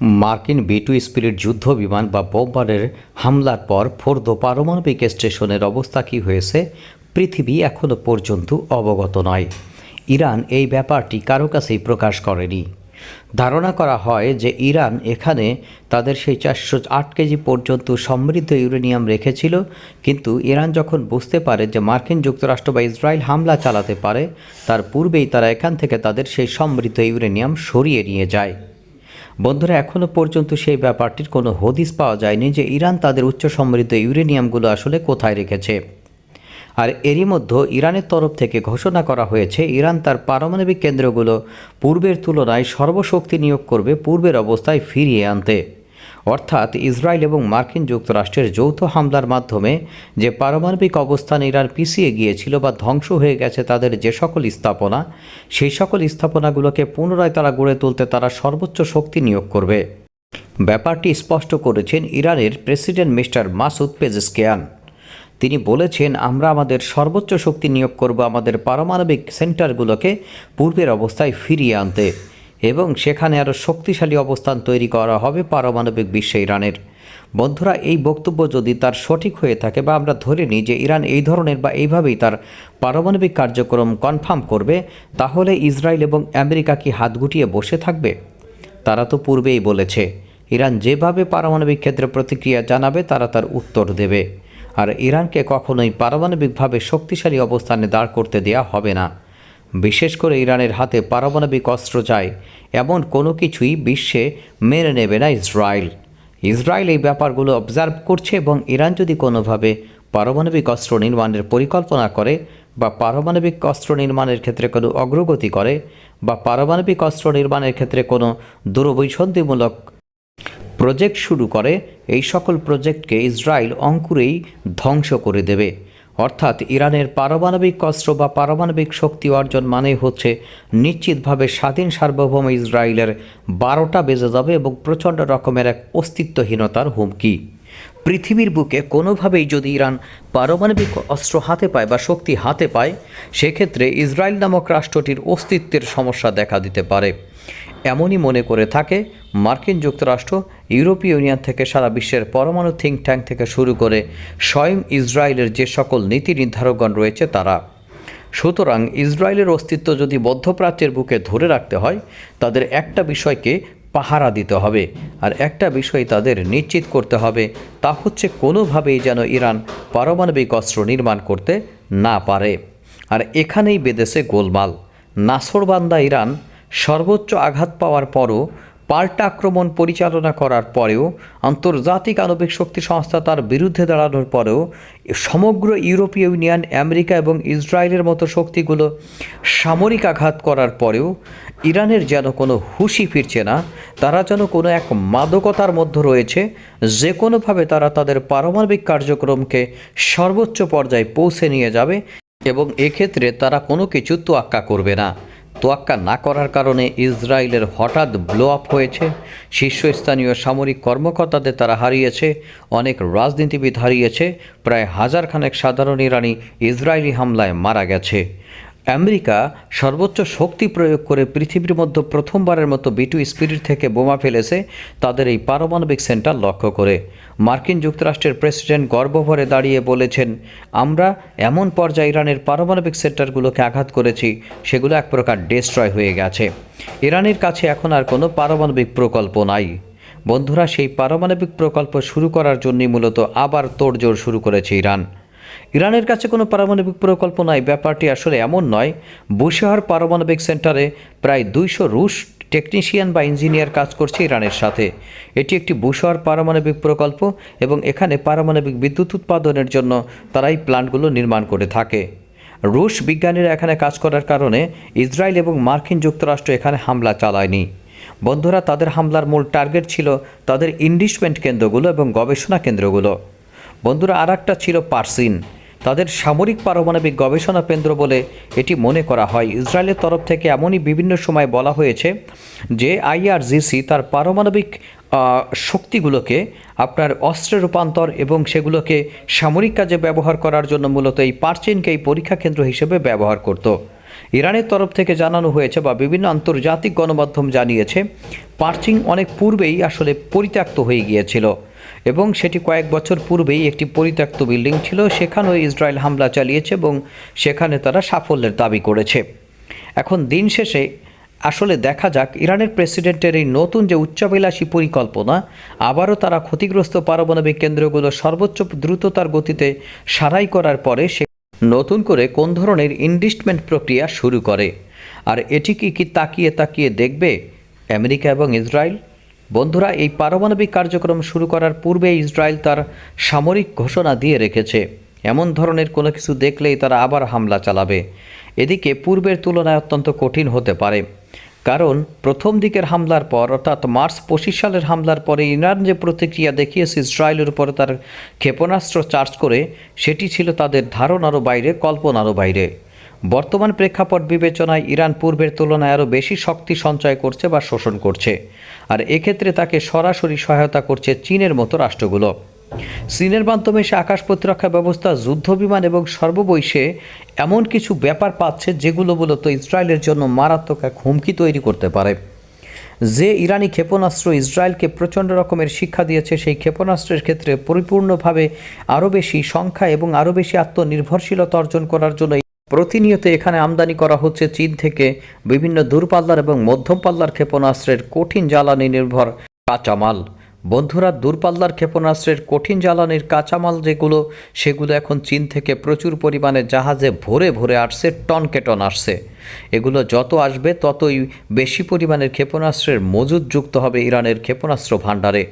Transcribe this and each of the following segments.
মার্কিন B two spirit যুদ্ধ বিমান বা বোম্বারের হামলার পর ফোর্দো পারমাণবিক স্টেশনের অবস্থা কী হয়েছে, পৃথিবী এখনও পর্যন্ত অবগত নয়। ইরান এই ব্যাপারটি কারও কাছেই প্রকাশ করেনি। ধারণা করা হয় যে ইরান এখানে তাদের সেই চারশো আট কেজি পর্যন্ত সমৃদ্ধ ইউরেনিয়াম রেখেছিল, কিন্তু ইরান যখন বুঝতে পারে যে মার্কিন যুক্তরাষ্ট্র বা ইসরায়েল হামলা চালাতে পারে, তার পূর্বেই তারা এখান থেকে তাদের সেই সমৃদ্ধ ইউরেনিয়াম সরিয়ে নিয়ে যায়। বন্ধুরা এখনও পর্যন্ত সেই ব্যাপারটির কোনো হদিস পাওয়া যায়নি যে ইরান তাদের উচ্চ সমৃদ্ধ ইউরেনিয়ামগুলো আসলে কোথায় রেখেছে। আর এরই মধ্যে ইরানের তরফ থেকে ঘোষণা করা হয়েছে, ইরান তার পারমাণবিক কেন্দ্রগুলো পূর্বের তুলনায় সর্বশক্তি নিয়োগ করবে পূর্বের অবস্থায় ফিরিয়ে আনতে। অর্থাৎ ইসরায়েল এবং মার্কিন যুক্তরাষ্ট্রের যৌথ হামলার মাধ্যমে যে পারমাণবিক অবস্থান ইরান পিছিয়ে গিয়েছিল বা ধ্বংস হয়ে গেছে তাদের যে সকল স্থাপনা, সেই সকল স্থাপনাগুলোকে পুনরায় তারা গড়ে তুলতে তারা সর্বোচ্চ শক্তি নিয়োগ করবে। ব্যাপারটি স্পষ্ট করেছেন ইরানের প্রেসিডেন্ট মিস্টার মাসুদ পেজেসকেয়ান। তিনি বলেছেন, আমরা আমাদের সর্বোচ্চ শক্তি নিয়োগ করব আমাদের পারমাণবিক সেন্টারগুলোকে পূর্বের অবস্থায় ফিরিয়ে আনতে। এবং সেখানে আরও শক্তিশালী অবস্থান তৈরি করা হবে পারমাণবিক বিশ্বে ইরানের। বন্ধুরা, এই বক্তব্য যদি তার সঠিক হয়ে থাকে বা আমরা ধরে নিই যে ইরান এই ধরনের বা এইভাবেই তার পারমাণবিক কার্যক্রম কনফার্ম করবে, তাহলে ইসরায়েল এবং আমেরিকা কি হাত গুটিয়ে বসে থাকবে? তারা তো পূর্বেই বলেছে, ইরান যেভাবে পারমাণবিক ক্ষেত্রে প্রতিক্রিয়া জানাবে, তারা তার উত্তর দেবে। আর ইরানকে কখনোই পারমাণবিকভাবে শক্তিশালী অবস্থানে দাঁড় করতে দেওয়া হবে না। বিশেষ করে ইরানের হাতে পারমাণবিক অস্ত্র যায় এমন কোনো কিছুই বিশ্বে মেনে নেবে না ইসরায়েল। ইসরায়েল এই ব্যাপারগুলো অবজার্ভ করছে এবং ইরান যদি কোনোভাবে পারমাণবিক অস্ত্র নির্মাণের পরিকল্পনা করে বা পারমাণবিক অস্ত্র নির্মাণের ক্ষেত্রে কোনো অগ্রগতি করে বা পারমাণবিক অস্ত্র নির্মাণের ক্ষেত্রে কোনো দূরবৈসন্ধিমূলক প্রজেক্ট শুরু করে, এই সকল প্রজেক্টকে ইসরায়েল অঙ্কুরেই ধ্বংস করে দেবে। অর্থাৎ ইরানের পারমাণবিক অস্ত্র বা পারমাণবিক শক্তি অর্জন মানে হচ্ছে নিশ্চিতভাবে স্বাধীন সার্বভৌম ইসরায়েলের বারোটা বেজে যাবে এবং প্রচণ্ড রকমের এক অস্তিত্বহীনতার হুমকি। পৃথিবীর বুকে কোনোভাবেই যদি ইরান পারমাণবিক অস্ত্র হাতে পায় বা শক্তি হাতে পায়, সেক্ষেত্রে ইসরায়েল নামক রাষ্ট্রটির অস্তিত্বের সমস্যা দেখা দিতে পারে। এমনই মনে করে থাকে মার্কিন যুক্তরাষ্ট্র, ইউরোপীয় ইউনিয়ন থেকে সারা বিশ্বের পরমাণু থিঙ্ক ট্যাঙ্ক থেকে শুরু করে স্বয়ং ইসরায়েলের যে সকল নীতি নির্ধারকগণ রয়েছে তারা। সুতরাং ইসরায়েলের অস্তিত্ব যদি মধ্যপ্রাচ্যের বুকে ধরে রাখতে হয়, তাদের একটা বিষয়কে পাহারা দিতে হবে। আর একটা বিষয় তাদের নিশ্চিত করতে হবে, তা হচ্ছে কোনোভাবেই যেন ইরান পারমাণবিক অস্ত্র নির্মাণ করতে না পারে। আর এখানেই বেঁধেছে গোলমাল। নাসরবান্দা ইরান সর্বোচ্চ আঘাত পাওয়ার পরও পাল্টা আক্রমণ পরিচালনা করার পরেও আন্তর্জাতিক আণবিক শক্তি সংস্থা তার বিরুদ্ধে দাঁড়ানোর পরেও সমগ্র ইউরোপীয় ইউনিয়ন, আমেরিকা এবং ইসরায়েলের মতো শক্তিগুলো সামরিক আঘাত করার পরেও ইরানের যেন কোনো হুঁশি ফিরছে না, তারা যেন কোনো এক মাদকতার মধ্যে রয়েছে, যে কোনোভাবে তারা তাদের পারমাণবিক কার্যক্রমকে সর্বোচ্চ পর্যায়ে পৌঁছে নিয়ে যাবে এবং এক্ষেত্রে তারা কোনো কিছু তোয়াক্কা করবে না। তোয়াক্কা না করার কারণে ইসরায়েলের হঠাৎ ব্লো আপ হয়েছে। শীর্ষস্থানীয় সামরিক কর্মকর্তাদের তারা হারিয়েছে। অনেক রাজনীতিবিদ হারিয়েছে। প্রায় হাজারখানেক সাধারণ ইরানি ইসরায়েলি হামলায় মারা গেছে। আমেরিকা সর্বোচ্চ শক্তি প্রয়োগ করে পৃথিবীর মধ্যে প্রথমবারের মতো বিটু স্পিরিট থেকে বোমা ফেলেছে তাদের এই পারমাণবিক সেন্টার লক্ষ্য করে। মার্কিন যুক্তরাষ্ট্রের প্রেসিডেন্ট গর্বভরে দাঁড়িয়ে বলেছেন, আমরা এমন পর্যায়ে ইরানের পারমাণবিক সেন্টারগুলোকে আঘাত করেছি, সেগুলো এক প্রকার ডেস্ট্রয় হয়ে গেছে। ইরানের কাছে এখন আর কোনো পারমাণবিক প্রকল্প নাই। বন্ধুরা, সেই পারমাণবিক প্রকল্প শুরু করার জন্যই মূলত আবার তোড়জোড় শুরু করেছে ইরান। ইরানের কাছে কোনো পারমাণবিক প্রকল্প নাই। ব্যাপারটি আসলে এমন নয়। বুশেহর পারমাণবিক সেন্টারে প্রায় দুইশো রুশ টেকনিশিয়ান বা ইঞ্জিনিয়ার কাজ করছে ইরানের সাথে। এটি একটি বুশহর পারমাণবিক প্রকল্প এবং এখানে পারমাণবিক বিদ্যুৎ উৎপাদনের জন্য তারা এই প্ল্যান্টগুলো নির্মাণ করে থাকে। রুশ বিজ্ঞানীরা এখানে কাজ করার কারণে ইসরায়েল এবং মার্কিন যুক্তরাষ্ট্র এখানে হামলা চালায়নি। বন্ধুরা, তাদের হামলার মূল টার্গেট ছিল তাদের ইনভেস্টমেন্ট কেন্দ্রগুলো এবং গবেষণা কেন্দ্রগুলো। বন্ধুরা আর একটা ছিল পার্সিন। তাদের সামরিক পারমাণবিক গবেষণা কেন্দ্র বলে এটি মনে করা হয়। ইসরায়েলের তরফ থেকে এমনই বিভিন্ন সময় বলা হয়েছে যে আইআরজিসি তার পারমাণবিক শক্তিগুলোকে আপনার অস্ত্রে রূপান্তর এবং সেগুলোকে সামরিক কাজে ব্যবহার করার জন্য মূলত এই পার্চিনকে এই পরীক্ষা কেন্দ্র হিসেবে ব্যবহার করত। ইরানের তরফ থেকে জানানো হয়েছে বা বিভিন্ন আন্তর্জাতিক গণমাধ্যম জানিয়েছে পার্চিং অনেক পূর্বেই আসলে পরিত্যক্ত হয়ে গিয়েছিল। এবং সেটি কয়েক বছর পূর্বেই একটি পরিত্যক্ত বিল্ডিং ছিল, সেখানেও ইসরায়েল হামলা চালিয়েছে এবং সেখানে তারা সাফল্যের দাবি করেছে। এখন দিন শেষে আসলে দেখা যাক, ইরানের প্রেসিডেন্টের এই নতুন যে উচ্চাভিলাষী পরিকল্পনা, আবারও তারা ক্ষতিগ্রস্ত পারমাণবিক কেন্দ্রগুলো সর্বোচ্চ দ্রুততার গতিতে সারাই করার পরে সে নতুন করে কোন ধরনের ইনভেস্টমেন্ট প্রক্রিয়া শুরু করে। আর এটি কি কি তাকিয়ে তাকিয়ে দেখবে আমেরিকা এবং ইসরায়েল? বন্ধুরা, এই পারমাণবিক কার্যক্রম শুরু করার পূর্বে ইসরায়েল তার সামরিক ঘোষণা দিয়ে রেখেছে। এমন ধরনের কোনো কিছু দেখলেই তারা আবার হামলা চালাবে। এদিকে পূর্বের তুলনায় অত্যন্ত কঠিন হতে পারে। কারণ, প্রথম দিকের হামলার পর, অর্থাৎ মার্চ পঁচিশ সালের হামলার পরে ইরান যে প্রতিক্রিয়া দেখিয়েছে ইসরায়েলের উপরে তার ক্ষেপণাস্ত্র চার্জ করে, সেটি ছিল তাদের ধারণারও বাইরে, কল্পনারও বাইরে। বর্তমান প্রেক্ষাপট বিবেচনায় ইরান পূর্বের তুলনায় আরও বেশি শক্তি সঞ্চয় করছে বা শোষণ করছে। আর এক্ষেত্রে তাকে সরাসরি সহায়তা করছে চীনের মতো রাষ্ট্রগুলো। চীনের মাধ্যমে সে আকাশ প্রতিরক্ষা ব্যবস্থা, যুদ্ধ বিমান এবং সর্ববৈশে এমন কিছু ব্যাপার পাচ্ছে যেগুলো মূলত ইসরায়েলের জন্য মারাত্মক এক হুমকি তৈরি করতে পারে। যে ইরানি ক্ষেপণাস্ত্র ইসরায়েলকে প্রচণ্ড রকমের শিক্ষা দিয়েছে, সেই ক্ষেপণাস্ত্রের ক্ষেত্রে পরিপূর্ণভাবে আরও বেশি সংখ্যা এবং আরও বেশি আত্মনির্ভরশীলতা অর্জন করার জন্য প্রতিনিয়ত এখানে আমদানি করা হচ্ছে চীন থেকে বিভিন্ন দূরপাল্লার এবং মধ্যম পাল্লার ক্ষেপণাস্ত্রের কঠিন জ্বালানি নির্ভর কাঁচামাল। বন্ধুরা, দূরপাল্লার ক্ষেপণাস্ত্রের কঠিন জ্বালানির কাঁচামাল যেগুলো, সেগুলো এখন চীন থেকে প্রচুর পরিমাণে জাহাজে ভরে ভরে আসছে, টনকে টন আসছে। এগুলো যত আসবে, ততই বেশি পরিমাণের ক্ষেপণাস্ত্রের মজুদ যুক্ত হবে ইরানের ক্ষেপণাস্ত্র ভাণ্ডারে।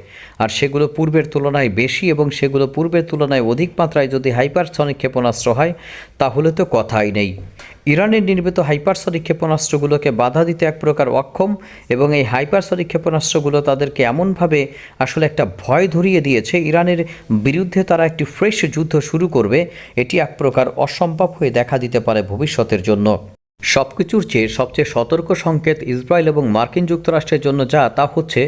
আর সেগুলো পূর্বের তুলনায় বেশি এবং সেগুলো পূর্বের তুলনায় অধিক মাত্রায় যদি হাইপারসনিক ক্ষেপণাস্ত্র হয়, তাহলে তো কথাই নেই। ইরানের নির্মিত হাইপারসনিক ক্ষেপণাস্ত্রগুলোকে বাধা দিতে এক প্রকার অক্ষম এবং এই হাইপারসনিক ক্ষেপণাস্ত্রগুলো তাদেরকে এমনভাবে আসলে একটা ভয় ধরিয়ে দিয়েছে, ইরানের বিরুদ্ধে তারা একটি ফ্রেশ যুদ্ধ শুরু করবে, এটি এক প্রকার অসম্ভব হয়ে দেখা দিতে পারে ভবিষ্যতের জন্য। সবকিছুর চেয়ে সবচেয়ে সতর্ক সংকেত ইসরায়েল এবং মার্কিন যুক্তরাষ্ট্রের জন্য যা, তা হচ্ছে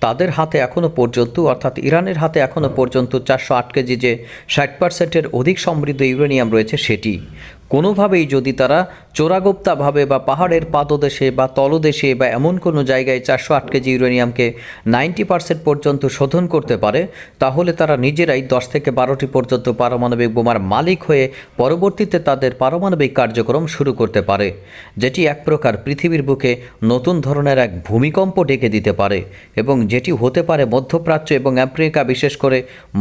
তাদের হাতে এখনও পর্যন্ত, অর্থাৎ ইরানের হাতে এখনও পর্যন্ত চারশো আট কেজি যে ষাট পার্সেন্টের অধিক সমৃদ্ধ ইউরেনিয়াম রয়েছে সেটি। কোনোভাবেই যদি তারা চোরাগোপ্তাভাবে বা পাহাড়ের পাদদেশে বা তলদেশে বা এমন কোনো জায়গায় চারশো আট কেজি ইউরেনিয়ামকে নাইনটি পার্সেন্ট পর্যন্ত শোধন করতে পারে, তাহলে তারা নিজেরাই দশ থেকে বারোটি পর্যন্ত পারমাণবিক বোমার মালিক হয়ে পরবর্তীতে তাদের পারমাণবিক কার্যক্রম শুরু করতে পারে, যেটি এক প্রকার পৃথিবীর বুকে নতুন ধরনের এক ভূমিকম্প ডেকে দিতে পারে এবং যেটি হতে পারে মধ্যপ্রাচ্য এবং আফ্রিকা, বিশেষ করে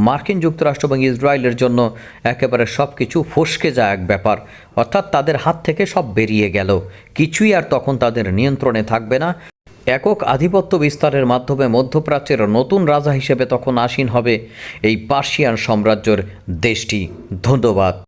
মার্কিন যুক্তরাষ্ট্র এবং ইসরায়েলের জন্য একেবারে সব কিছু ফসকে যায় এক ব্যাপার। অর্থাৎ তাদের হাত থেকে সব বেরিয়ে গেল। কিছুই আর তখন তাদের নিয়ন্ত্রণে থাকবে না। একক আধিপত্য বিস্তারের মাধ্যমে মধ্যপ্রাচ্যের নতুন রাজা হিসেবে তখন আসীন হবে। এই পার্সিয়ান সাম্রাজ্যের দেশটি ধন্যবাদ।